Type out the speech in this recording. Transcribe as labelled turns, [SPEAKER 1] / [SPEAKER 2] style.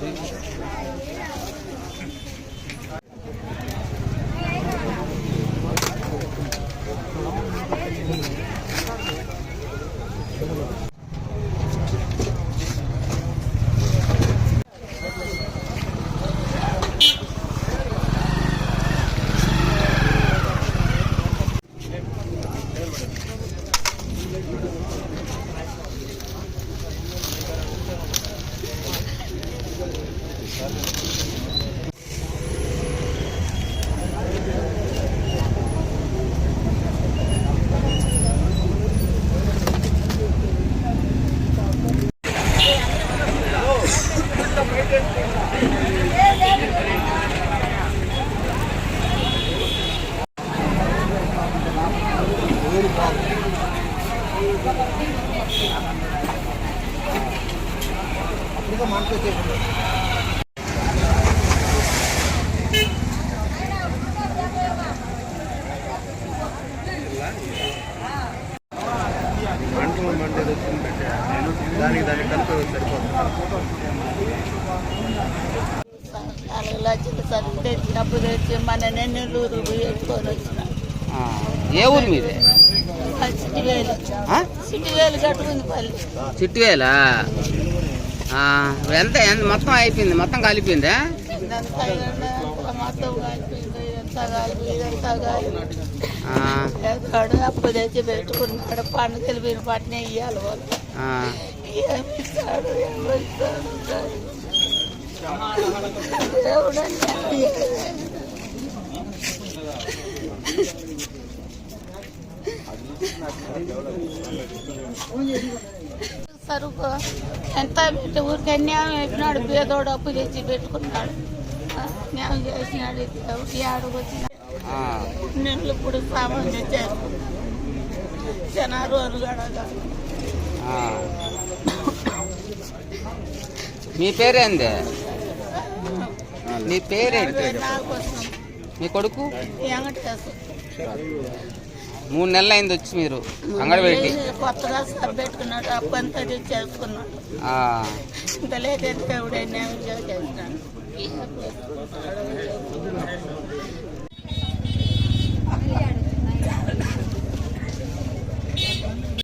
[SPEAKER 1] Desde
[SPEAKER 2] já. ಮಂಟಲ ಮಂಟಲ ತಿನ್ಬಿಟ್ಟೆ పెట్టా. దానికి దానికి కలిపి సరిపోతుంది.
[SPEAKER 3] లక్షలు తెచ్చి డబ్బు తెచ్చి మన నెన్నెల్లూరు వేసుకొని వచ్చిన.
[SPEAKER 4] ఏ ఊరు మీది?
[SPEAKER 3] సిటీ వేలు
[SPEAKER 4] ఆ?
[SPEAKER 3] సిటీ వేలు కట్టుకుంది పల్లి.
[SPEAKER 4] చిట్టువేలా? ఆ, ఎంత ఎంత మొత్తం అయిపోయింది? మొత్తం కలిపిందా?
[SPEAKER 3] మొత్తం కలిపింది. ఇదంతా కలిపి ఇదంతా కలిపి అప్పు తెచ్చి పెట్టుకున్నాడు. పండుగలు మీరు పట్టిన ఇవ్వాలి వాళ్ళు. సరుకు. ఎంత పెట్టి ఊరికి అన్యాయం అయిపోయినాడు పేదోడు అప్పు తెచ్చి పెట్టుకున్నాడు న్యాయం చేసినాడు ఆడుకు వచ్చిన. నీళ్ళు ఇప్పుడు సామాన్ తెచ్చారు. జనాలు అనుగడగా
[SPEAKER 4] ఆ. మీ పేరేంది? మీ పేరేంటి?
[SPEAKER 3] కోసం
[SPEAKER 4] మీ కొడుకు? మూడు నెలలు అయింది వచ్చి మీరు అంగడి పెట్టి
[SPEAKER 3] కొత్తగా సబ్ పెట్టుకున్నాడు అప్పంతా చేసుకున్నాడు తెచ్చేసుకున్నాడు
[SPEAKER 4] ఆ,
[SPEAKER 3] ఇంత